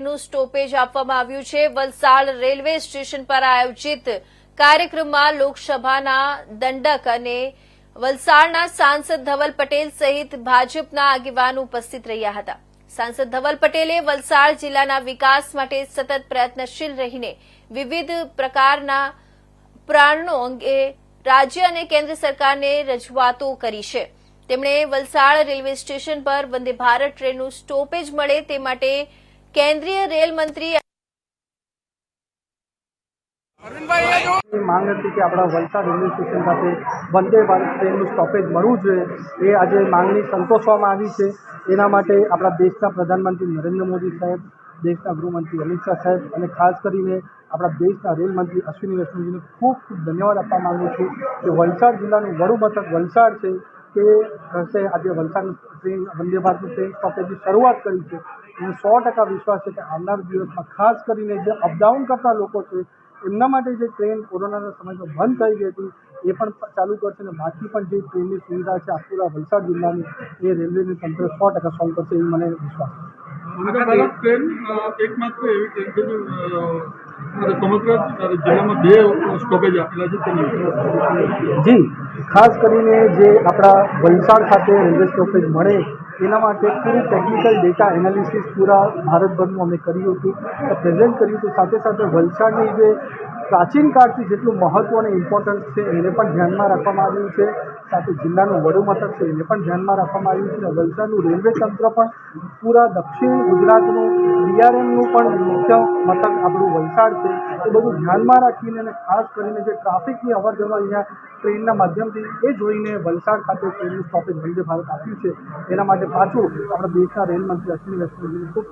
નું સ્ટોપેજ આપવામાં આવ્યું છે. વલસાડ રેલવે સ્ટેશન પર આયોજિત કાર્યક્રમમાં લોકસભાના દંડક અને વલસાડના સાંસદ ધવલ પટેલ સહિત ભાજપના આગેવાન ઉપસ્થિત રહ્યા હતા. સાંસદ ધવલ પટેલે વલસાડ જિલ્લાના વિકાસ માટે સતત પ્રયત્નશીલ રહીને વિવિધ પ્રકારના પ્રાણનો અંગે રાજ્ય અને કેન્દ્ર સરકારને રજૂઆતો કરી છે. તેમણે વલસાડ રેલવે સ્ટેશન પર વંદે ભારત ટ્રેનનું સ્ટોપેજ મળે તે માટે કેન્દ્રીય રેલ મંત્રી માંગ હતી કે આપણા વલસાડ રેલવે સ્ટેશન ખાતે વંદે ભારત ટ્રેનનું સ્ટોપેજ મળવું જોઈએ. એ આજે માંગણી સંતોષવામાં આવી છે. એના માટે આપણા દેશના પ્રધાનમંત્રી નરેન્દ્ર મોદી સાહેબ, દેશના ગૃહમંત્રી અમિત શાહ સાહેબ અને ખાસ કરીને આપણા દેશના રેલમંત્રી અશ્વિની વૈષ્ણવજીને ખૂબ ખૂબ ધન્યવાદ આપવા માગું છું કે વલસાડ જિલ્લાનું વડું મથક વલસાડ છે. કે હશે આજે વલસાડ ટ્રેન વંદે ભારતની ટ્રેન સ્ટોપેજની શરૂઆત કરી છે. અને સો ટકા વિશ્વાસ છે કે આવનાર દિવસમાં ખાસ કરીને જે અપડાઉન કરતા લોકો છે, એમના માટે જે ટ્રેન કોરોનાના સમયમાં બંધ થઈ ગઈ હતી, એ પણ ચાલુ કરશે અને બાકી પણ જે ટ્રેનની સુવિધા છે આખુરા વલસાડ જિલ્લાની એ રેલવેની તંત્ર સો ટકા સોલ્વ કરશે એવી મને વિશ્વાસ છે. વંદે ભારત ટ્રેન એકમાત્ર એવી ટ્રેન છે બે સ્ટોપેજ આપેલા છે, તેની જી, ખાસ કરીને જે આપણા વલસાડ ખાતે રેલવે સ્ટોપેજ મળે એના માટે પૂરું ટેકનિકલ ડેટા એનાલિસિસ પૂરા ભારતભરનું અમે કર્યું હતું. પ્રેઝન્ટ કર્યું હતું. સાથે સાથે વલસાડની જે પ્રાચીન કાળથી જેટલું મહત્ત્વ અને ઇમ્પોર્ટન્સ છે એને પણ ધ્યાનમાં રાખવામાં આવ્યું છે. સાથે જિલ્લાનું વડું મથક છે એને પણ ધ્યાનમાં રાખવામાં આવ્યું છે. અને વલસાડનું રેલવે તંત્ર પણ પૂરા દક્ષિણ ગુજરાતનું ડીઆરએમનું પણ મુખ્ય મથક આપણું વલસાડ છે. એ બધું ધ્યાનમાં રાખીને અને ખાસ કરીને જે ટ્રાફિકની અવર જવર અહીંયા ટ્રેનના માધ્યમથી એ જોઈને વલસાડ ખાતે ટ્રેનનું સ્ટોપેજ વંદે ભારત આપ્યું છે. એના માટે પાછું આપણા દેશના રેલ મંત્રી અશ્વિની વૈષ્ણવજીને ખૂબ